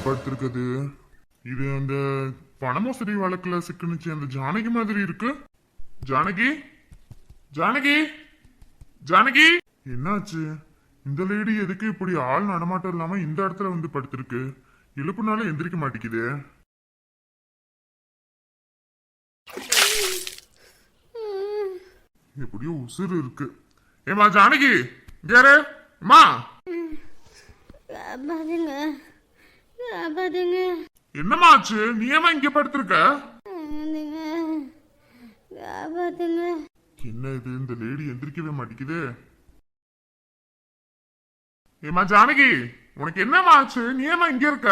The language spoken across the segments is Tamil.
இங்க படுத்திருக்குது இது அந்த பணமோசடி வழக்குல சிக்கனுச்சு அந்த ஜானகி மாதிரி இருக்கு. ஜானகி? ஜானகி? ஜானகி? என்னாச்சு? இந்த லேடி எதுக்கு இப்படி ஆள் நடமாட்டம் இல்லாம இந்த இடத்துல வந்து படுத்திருக்கு? இழுப்புனால எந்திரிக்க மாட்டேங்குது. எப்படியோ உசுறு இருக்கு. ஏமா ஜானகி? இங்க யாரு? அம்மா காப்பாத்துங்க என்னம்மா ஆச்சு நீ ஏமா இங்க படுத்திருக்க? காப்பாத்துங்க என்ன இது? இந்த லேடி எந்திரிக்கவே மாட்டேங்குது ஏமா ஜானகி உனக்கு என்னம்மா ஆச்சு நீ ஏமா இங்க இருக்க.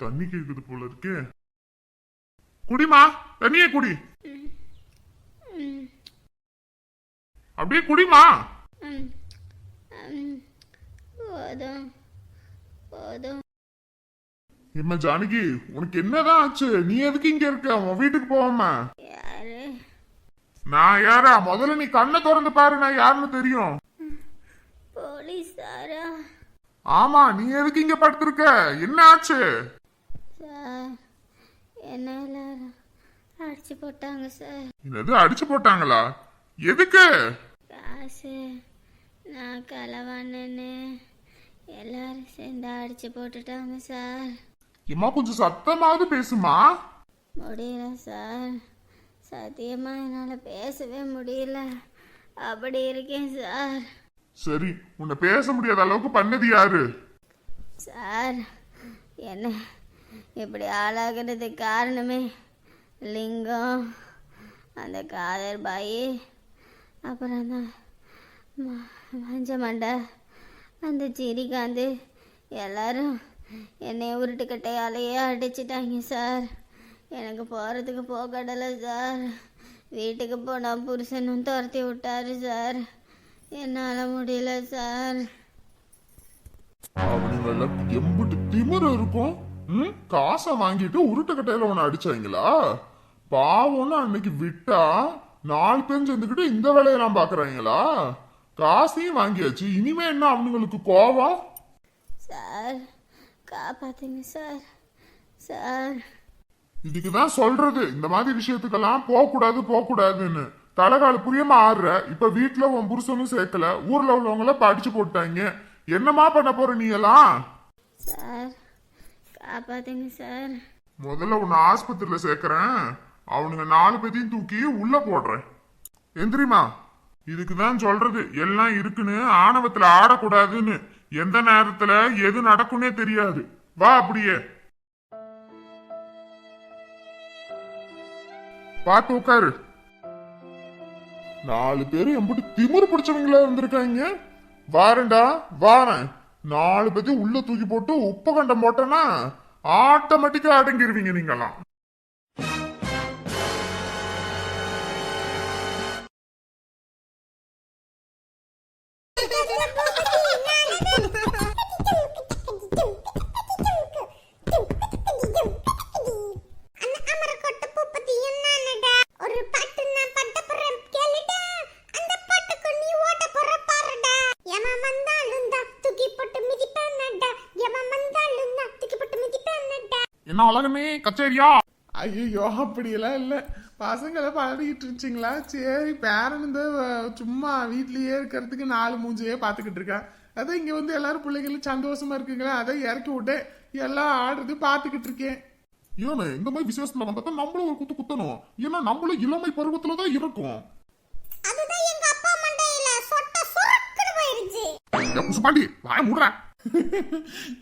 தண்ணி கேக்குது போல இருக்கே. குடிமா தண்ணியே குடி. அப்படியே குடிமா. போதும் போதும். ஏம்மா ஜானகி உனக்கு என்னதான் ஆச்சு? நீ எதுக்கு இங்க இருக்க? உன் வீட்டுக்கு போவாம நான் யாரா? முதல்ல நீ கண்ணை திறந்து பாரு நான் யாருன்னு தெரியும். போலீஸாரா ஆமா நீ எதுக்கு இங்க படுத்திருக்க? என்ன ஆச்சு? என்ன அடிச்சு போட்டாங்க சார். என்னது அடிச்சு போட்டாங்களா? எதுக்கு? காசு நான் களவானேன்னு. எல்லாரும் சேர்ந்து அடிச்சு போட்டுட்டாங்க சார். ஏம்மா கொஞ்சம் சத்தமாவது பேசுமா முடியல சார். சத்தியமா என்னால் பேசவே முடியல. அப்படி இருக்கேன் சார். சரி உன்னை பேச முடியாத அளவுக்கு பண்ணது யாரு? சார் என்ன இப்படி ஆளாகிறதுக்கு காரணமே லிங்கம். அந்த காதர் பாய் அப்புறம் அந்த ம- மஞ்ச மண்டை அந்த சிரிகாந்து எல்லாரும் என்னை உருட்டுக்கட்டையாலேயே அடிச்சிட்டாங்க சார். எனக்கு போகிறதுக்கு போகடலை சார். வீட்டுக்கு போனால் புருஷனும் துரத்தி விட்டாரு சார். என்னால் முடியல சார். அவனுங்கள எம்பிட்டு திமிரு இருக்கும். ம்? காசை வாங்கிட்டு உருட்டுக்கட்டையில உன்னை அடிச்சாங்களா? பாவம்னு அன்னைக்கு விட்டா நாலு பேர் சேர்ந்துக்கிட்டு இந்த வேலையெல்லாம் பாக்குறாங்களா? காசையும் வாங்கியாச்சு இனிமே என்ன அவனுங்களுக்கு கோவம் சார் காப்பாத்துங்க சார். சார். இதுக்கு தான் சொல்றது. இந்த மாதிரி விஷயத்துக்கெல்லாம் போக கூடாது போக கூடாதுன்னு தலைகால புரியாம ஆடுற இப்ப வீட்டுல உன் புருஷனும் சேர்க்கல. ஊர்ல உள்ளவங்கள படிச்சு போட்டாங்க. என்னமா பண்ண போற நீ எல்லாம்? சார் காப்பாத்துங்க சார். முதல்ல உன்னை ஆஸ்பத்திரியில சேர்க்கறேன். அவனுங்க நாலு பேத்தையும் தூக்கி உள்ள போடுறேன். எந்திரிமா இதுக்கு தான் சொல்றது. எல்லாம் இருக்குன்னு ஆணவத்துல ஆடக்கூடாதுன்னு. எந்த நேரத்துல எது நடக்கும்னே தெரியாது. வா அப்படியே. பார்த்து உட்காரு. நாலு பேரும் எப்படி திமிரு பிடிச்சவங்களா இருந்திருக்காங்க. வாரண்டா வாரேன். நாலு பேத்தையும் உள்ள தூக்கி போட்டு உப்பு கண்டம் போட்டேன்னா ஆட்டோமேட்டிக்கா அடங்கிருவீங்க நீங்களாம். என்ன உலகமே கச்சேரியா? ஐயோ அப்படியெல்லாம் இல்லை. பசங்களை பழகிட்டு இருந்துச்சிங்களா? சரி பேரன் இந்த சும்மா வீட்லயே இருக்கிறதுக்கு நாலு மூஞ்சியே பார்த்துக்கிட்டு இருக்கேன் அதான் இங்கே வந்து எல்லாரும் பிள்ளைங்களும் சந்தோஷமா இருக்குங்களா? அதை இறக்கி விட்டேன் எல்லாம் ஆடுறது பார்த்துக்கிட்டு இருக்கேன். ஏன்னு இந்த மாதிரி விசேஷத்துல வந்தா நம்மளும் ஒரு குத்து குத்தணும். ஏன்னா நம்மளும் இளமை பருவத்துல தான் இருக்கும். அதுதான் எங்க அப்பா மண்டையில சொட்ட சுருக்குன்னு போயிருச்சு. ஏ, புசுப்பாண்டி வாய மூடுறேன்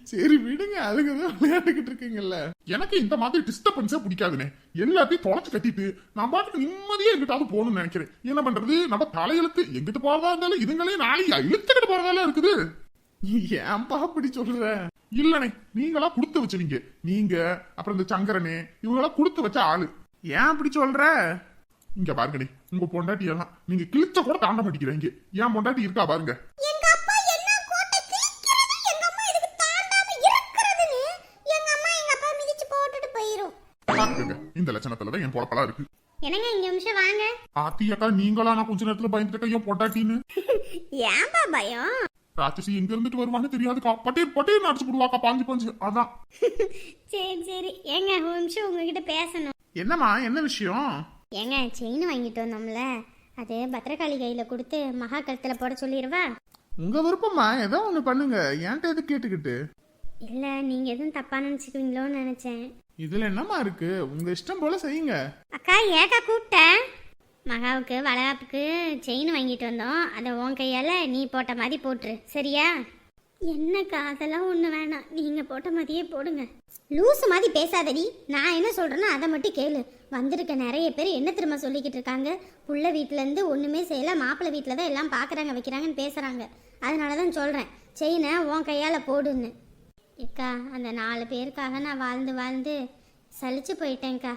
சரி விடுங்க அதுக்குதான் விளையாண்டுகிட்டு இருக்கீங்கல்ல. எனக்கு இந்த மாதிரி டிஸ்டர்பன்ஸே பிடிக்காதுனே எல்லாத்தையும் தொலைச்சு கட்டிட்டு நான் பாட்டுக்கு நிம்மதியா எங்கிட்டாவது போகணும்னு நினைக்கிறேன். என்ன பண்றது? நம்ம தலையெழுத்து எங்கிட்டு போறதா இருந்தாலும் இதுங்களே நாளைக்கு இழுத்துக்கிட்டு போறதால இருக்குது. ஏன்பா அப்படி சொல்ற? இல்லனே நீங்களா கொடுத்து வச்சவீங்க. நீங்க அப்புறம் இந்த சங்கரனே இவங்களா கொடுத்து வச்ச ஆளு. ஏன் அப்படி சொல்ற? இங்க பாருங்கண்ணே உங்க பொண்டாட்டி எல்லாம் நீங்க கிழிச்ச கூட தாண்ட மாட்டேங்கிறீங்க. ஏன் பொண்டாட்டி இருக்கா பாருங்க. இந்த லட்சணத்துலதான் என் பொழப்பெல்லாம் இருக்கு. என்னங்க இங்க நிமிஷம் வாங்க. ஆத்தி அக்கா நீங்களா நான் கொஞ்ச நேரத்துல பயந்துட்டு என் பொண்டாட்டின்னு. ஏன்பா பயம்? ராட்சசி எங்க இருந்துட்டு வருவான்னு தெரியாதுக்கா. பட்டேர் பட்டேர் அடிச்சு போடுவாக்கா பாஞ்சு பாஞ்சு. அதான். சரி சரி. ஏங்க ஒரு நிமிஷம் உங்ககிட்ட பேசணும். என்னம்மா என்ன விஷயம்? ஏங்க செயின் வாங்கிட்டு வந்தோம்ல. அது பத்திரகாளி கையில் கொடுத்து மகா கழுத்தில் போட சொல்லிடுவா? உங்க விருப்பம்மா ஏதோ ஒண்ணு பண்ணுங்க. ஏன்ட்ட எது கேட்டுக்கிட்டு? இல்லை நீங்கள் எதுவும் தப்பாக நினச்சிக்குவீங்களோன்னு நினச்சேன். இதுல என்னமா இருக்கு? உங்க இஷ்டம் போல செய்யுங்க. அக்கா ஏக்கா கூப்பிட்டேன். மகாவுக்கு வளகாப்புக்கு செயின் வாங்கிட்டு வந்தோம். அதை உன் கையால் நீ போட்ட மாதிரி போட்டுரு. சரியா? என்னக்கா அதெல்லாம் ஒன்று வேணாம். நீங்கள் போட்ட மாதிரியே போடுங்க. லூசு மாதிரி பேசாதடி. நான் என்ன சொல்கிறேனோ அதை மட்டும் கேளு. வந்திருக்க நிறைய பேர் என்ன திரும்ப சொல்லிக்கிட்டு இருக்காங்க? புள்ள வீட்டிலேருந்து ஒன்றுமே செய்யலை. மாப்பிள்ளை வீட்டில் தான் எல்லாம் பார்க்குறாங்க வைக்கிறாங்கன்னு பேசுகிறாங்க அதனால தான் சொல்கிறேன் செயினை உன் கையால் போடுன்னு. இக்கா அந்த நாலு பேருக்காக நான் வாழ்ந்து வாழ்ந்து சலிச்சு போயிட்டேன்க்கா.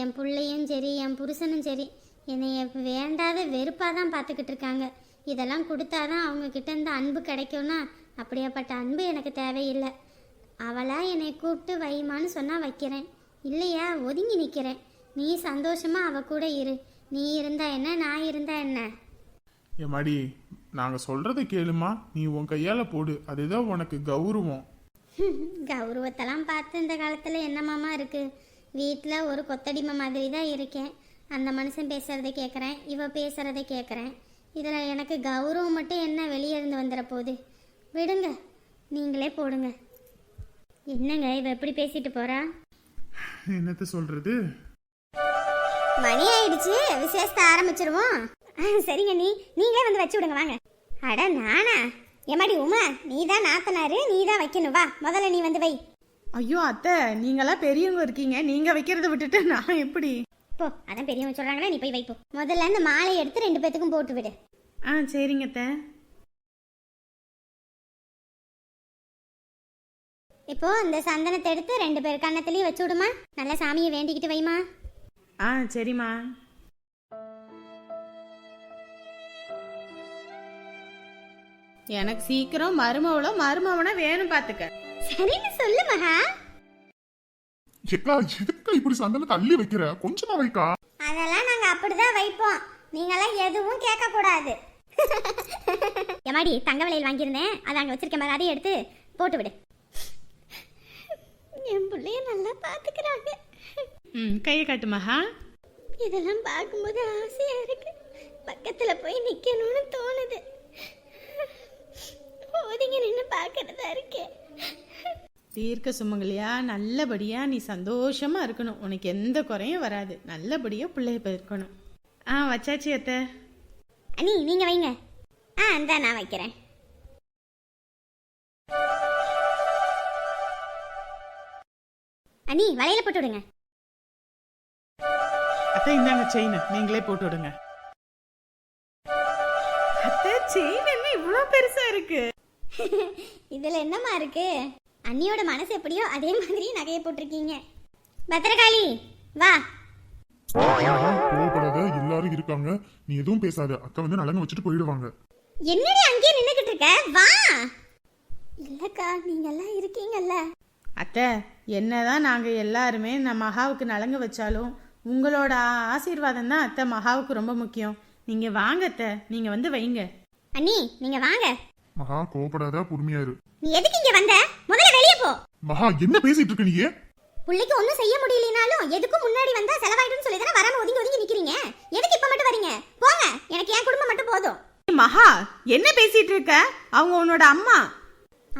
என் பிள்ளையும் சரி என் புருஷனும் சரி என்னைய வேண்டாத வெறுப்பாக தான் பார்த்துக்கிட்டு இருக்காங்க. இதெல்லாம் கொடுத்தாதான் அவங்க இருந்து அன்பு கிடைக்கும்னா அப்படியாப்பட்ட அன்பு எனக்கு தேவையில்லை. அவளாக என்னை கூப்பிட்டு வைமான்னு சொன்னால் வைக்கிறேன். இல்லையா ஒதுங்கி நிற்கிறேன் நீ சந்தோஷமாக அவ கூட இரு. நீ இருந்தா என்ன நான் இருந்தா என்ன? ஏமாடி நாங்கள் சொல்கிறத கேளுமா. நீ உன் கையால் போடு. அதுதான் உனக்கு கௌரவம். கௌரவத்தெல்லாம் பார்த்து இந்த காலத்தில் என்னமாமா இருக்கு? வீட்டில் ஒரு கொத்தடிமை மாதிரி தான் இருக்கேன். அந்த மனுஷன் பேசுகிறத கேட்குறேன் இவ பேசுகிறத கேட்குறேன் இதில் எனக்கு கௌரவம் மட்டும் என்ன வெளியே இருந்து வந்துட போகுது? விடுங்க நீங்களே போடுங்க. என்னங்க இவ எப்படி பேசிட்டு போறா? என்னத்த சொல்றது? மணி ஆயிடுச்சு விசேஷத்தை ஆரம்பிச்சிருவோம். சரிங்க நீ நீங்களே வந்து வச்சு விடுங்க வாங்க. அட நானா? எம்மாடி உமா நீ தான் நாத்தனாரு நீ தான் வைக்கணும். வா முதல்ல நீ வந்து வை. ஐயோ அத்தை நீங்களாம் பெரியவங்க இருக்கீங்க. நீங்க வைக்கிறத விட்டுட்டு நான் எப்படி? போ அதான் பெரியவங்க சொல்றாங்களே நீ போய் வைப்போ முதல்ல அந்த மாலை எடுத்து ரெண்டு பேத்துக்கும் போட்டு விடு. ஆ சரிங்க அத்தை. இப்போ இந்த சந்தனத்தை எடுத்து ரெண்டு பேர் கன்னத்துலயும் வச்சு விடுமா? நல்லா சாமியை வேண்டிக்கிட்டு வைமா. ஆ சரிம்மா. எனக்கு சீக்கிரம் மருமவளோ மருமவனோ வேணும் பாத்துக்க. சரின்னு சொல்லு மகா. ஏக்கா எதுக்கா இப்படி சந்தன தள்ளி வைக்கிற? கொஞ்சமா வைக்கா. அதெல்லாம் நாங்க அப்படிதான் வைப்போம். நீங்களாம் எதுவும் கேட்க கூடாது எமாடி தங்க வளையல் வாங்கியிருந்தேன். அதை அங்க வச்சிருக்கேன் பாரு, அதையும் எடுத்து போட்டு விடு. என் பிள்ளைய நல்லா பாத்துக்கிறாங்க. ம் கையை காட்டு மகா. இதெல்லாம் பார்க்கும்போது ஆசையா இருக்கு. பக்கத்துல போய் நிக்கணும்னு தோணுது. ஒதுங்கி நின்று பார்க்கறதா இருக்கேன் தீர்க்க சுமங்கலியா? நல்லபடியா நீ சந்தோஷமா இருக்கணும். உனக்கு எந்த குறையும் வராது. நல்லபடியா பிள்ளைய இருக்கணும் ஆ வச்சாச்சு அத்தை. அண்ணி நீங்க வைங்க. ஆ இந்த நான் வைக்கிறேன். அண்ணி வளையல போட்டு விடுங்க. அத்தை இந்தாங்க செயின். நீங்களே போட்டு விடுங்க. அத்தை செயின் என்ன இவ்வளோ பெருசா இருக்கு? இதுல என்னம்மா இருக்கு? அண்ணியோட மனசு எப்படியோ அதே மாதிரி நகையை போட்டிருக்கீங்க. பத்திரகாளி வா. கோவப்படாத எல்லாரும் இருக்காங்க. நீ எதுவும் பேசாத. அக்கா வந்து நலங்க வச்சுட்டு போயிடுவாங்க. என்னடி அங்கேயே நின்னுகிட்டு இருக்க? வா. இல்லக்கா நீங்க எல்லாம் இருக்கீங்கல்ல. அத்தை என்னதான் நாங்க எல்லாருமே நம்ம மகாவுக்கு நலங்கு வச்சாலும் உங்களோட ஆசீர்வாதம் தான் அத்தை மகாவுக்கு ரொம்ப முக்கியம். நீங்க வாங்க அத்தை. நீங்க வந்து வைங்க. அண்ணி நீங்க வாங்க. மகா கோவப்படாத பொறுமையா இரு. நீ எதுக்கு இங்க வந்த? முதல்ல வெளியே போ. மகா என்ன பேசிட்டு இருக்க நீ? புள்ளைக்கு ஒன்றும் செய்ய முடியலனாலும் எதுக்கும் முன்னாடி வந்தா செலவாயிடும்னு சொல்லி தானே வராம ஒதுங்கி ஒதுங்கி நிக்கிறீங்க? எதுக்கு இப்ப மட்டும் வரீங்க? போங்க. எனக்கு என் குடும்பம் மட்டும் போதும். மகா என்ன பேசிட்டு இருக்க? அவங்க உன்னோட அம்மா.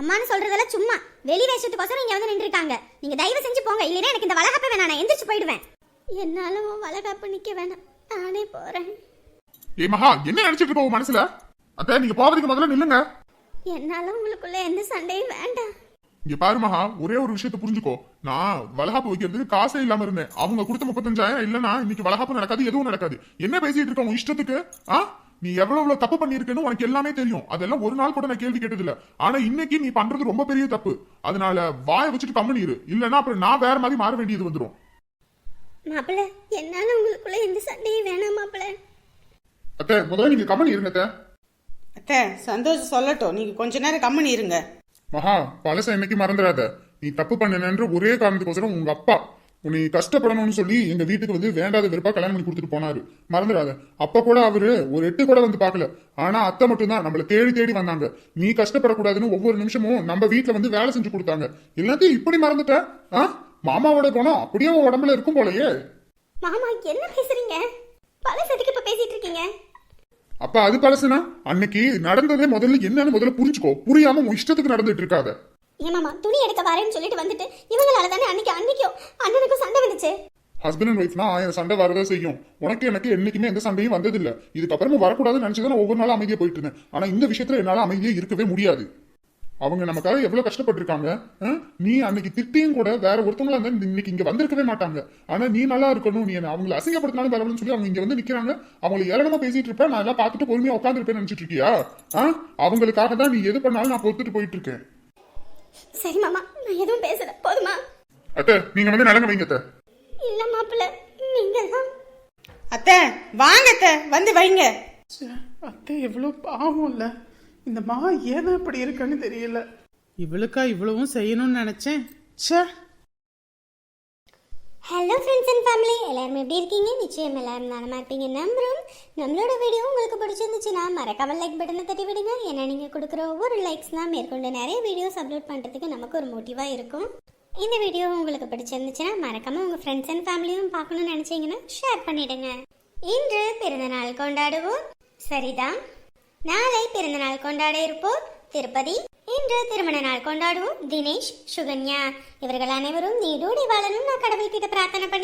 அம்மான்னு சொல்றதெல்லாம் சும்மா. வெளி வேஷத்துக்கோசரம் இங்க வந்து நின்றுருக்காங்க. நீங்க தயவு செஞ்சு போங்க. இல்லைன்னா எனக்கு இந்த வளகாப்பே வேணாம். நான் எந்திரிச்சு போயிடுவேன். என்னால உன் வளகாப்பு நிக்க வேணாம். நானே போறேன். ஏ மகா என்ன நினைச்சிட்டு இருக்க உன் மனசுல? அத்தை நீங்க போவதுக்கு முதல்ல நில்லுங்க. என்னால உங்களுக்குள்ள எந்த சண்டையும் வேண்டாம். இங்க பாரு மகா ஒரே ஒரு விஷயத்த புரிஞ்சுக்கோ. நான் வளகாப்பு வைக்கிறதுக்கு காசே இல்லாம இருந்தேன். அவங்க கொடுத்த முப்பத்தஞ்சாயிரம் இல்லனா இன்னைக்கு வளகாப்பு நடக்காது எதுவும் நடக்காது. என்ன பேசிட்டு இருக்க உன் இஷ்டத்துக்கு? ஆ? நீ எவ்வளவு எவ்வளவு தப்பு பண்ணிருக்கன்னு உனக்கு எல்லாமே தெரியும். அதெல்லாம் ஒரு நாள் கூட நான் கேள்வி கேட்டது இல்ல ஆனா இன்னைக்கு நீ பண்றது ரொம்ப பெரிய தப்பு. அதனால வாயை வச்சுட்டு கம்மனி இரு. இல்லனா அப்புறம் நான் வேற மாதிரி மாற வேண்டியது வந்துரும். மாப்பிள்ள என்னால உங்களுக்குள்ள எந்த சண்டையும் வேணாம் மாப்பிள்ள. அத்தை முதல்ல நீங்க கம்மனி இருங்க அத்தை சந்தோஷம் சொல்லட்டும். நீங்க கொஞ்ச நேரம் கம்மனி இருங்க. மகா பழச என்னைக்கு மறந்துடாத. நீ தப்பு பண்ணனன்ற ஒரே காரணத்துக்கோசரம் உங்க அப்பா. உன்னை கஷ்டப்படணும்னு சொல்லி எங்க வீட்டுக்கு வந்து வேண்டாத வெறுப்பா கல்யாணம் பண்ணி கொடுத்துட்டு போனாரு. மறந்துடாத. அப்ப கூட அவரு ஒரு எட்டு கூட வந்து பார்க்கல. ஆனா அத்தை மட்டும்தான் நம்மள தேடி தேடி வந்தாங்க. நீ கஷ்டப்படக்கூடாதுன்னு ஒவ்வொரு நிமிஷமும் நம்ம வீட்டுல வந்து வேலை செஞ்சு கொடுத்தாங்க. எல்லாத்தையும் இப்படி மறந்துட்ட? ஆ? மாமாவோட குணம் அப்படியே உன் உடம்புல இருக்கும் போலயே. மாமா என்ன பேசுறீங்க? பழசதுக்கு இப்ப பேசிட்டு இருக்கீங்க? அப்ப அது பழசுனா? அன்னைக்கு நடந்ததே முதல்ல என்னன்னு முதல்ல புரிஞ்சுக்கோ. புரியாம உன் இஷ்டத்துக்கு நடந்துட்டு இருக்காத. ஏன் மாமா துணி எடுக்க வரேன்னு சொல்லிட்டு வந்துட்டு இவங்களால தானே அன்னைக்கு அன்னைக்கும் அண்ணனுக்கும் சண்டை வந்துச்சு? ஹஸ்பண்ட் அண்ட் ஒய்ஃப்னா ஆயிரம் சண்டை வரதான் செய்யும். உனக்கு எனக்கு என்னைக்குமே எந்த சண்டையும் வந்ததில்ல. இதுக்கப்புறமும் வரக்கூடாதுன்னு நினைச்சுதான் நான் ஒவ்வொரு நாளும் அமைதியா போயிட்டு இருந்தேன். ஆனா இந்த விஷயத்துல என்னால அமைதியா இருக்கவே முடியாது. அவங்க நமக்காக எவ்வளவு கஷ்டப்பட்டிருக்காங்க ஆ? நீ அன்னைக்கு திட்டியும் கூட வேற ஒருத்தவங்களா இருந்தா இன்னைக்கு இங்க வந்திருக்கவே மாட்டாங்க. ஆனா நீ நல்லா இருக்கணும் நீ அவங்களை அசிங்கப்படுத்தினாலும் பரவாயில்லன்னு சொல்லி அவங்க இங்க வந்து நிக்கிறாங்க. அவங்களை ஏளனமா பேசிட்டு இருப்ப நான் எல்லாம் பார்த்துட்டு பொறுமையா உட்காந்துருப்பேன்னு நினைச்சிட்டு இருக்கியா? ஆ? அவங்களுக்காக தான் நீ எது பண்ணாலும் நான் பொறுத்துட்டு போயிட்டு இருக்கேன். சரி மாமா நான் எதுவும் பேசல. போதுமா? அத்தை நீங்க வந்து நிலங்க வைங்க அத்தை. இல்ல மாப்பிள்ள நீங்க தான் அத்தை வாங்க அத்தை வந்து வைங்க. ச்சே, அத்தை எவ்வளோ பாவம் இல்ல. இந்த மா ஏன் இப்படி இருக்குன்னு தெரியல. இவளுக்கா இவ்வளவும் செய்யணும்னு நினைச்சேன். ச்சே. ஹலோ ஃப்ரெண்ட்ஸ் அண்ட் ஃபேமிலி எல்லாரும் எப்படி இருக்கீங்க? நிச்சயம் எல்லாரும் நலமா இருப்பீங்க. நம்புறோம். நம்மளோட வீடியோ உங்களுக்கு பிடிச்சிருந்துச்சுன்னா மறக்காம லைக் பட்டனை தட்டி விடுங்க. ஏன்னா நீங்க கொடுக்குற ஒவ்வொரு லைக்ஸ் தான் மேற்கொண்டு நிறைய வீடியோஸ் அப்லோட் பண்றதுக்கு நமக்கு ஒரு மோட்டிவா இருக்கும். இந்த வீடியோ உங்களுக்கு பிடிச்சிருந்துச்சுன்னா மறக்காம உங்க ஃப்ரெண்ட்ஸ் அண்ட் ஃபேமிலியும் பார்க்கணும்னு நினைச்சீங்கன்னா ஷேர் பண்ணிடுங்க. இன்று பிறந்தநாள் கொண்டாடுவோம். சரிதான்? நாளை பிறந்தநாள் கொண்டாட இருப்போர் திருப்பதி. இன்று திருமண நாள் கொண்டாடுவோம். தினேஷ் சுகன்யா. இவர்கள் அனைவரும் நீடோடி வாழணும். நான் கடவுள்கிட்ட பிரார்த்தனை பண்ணி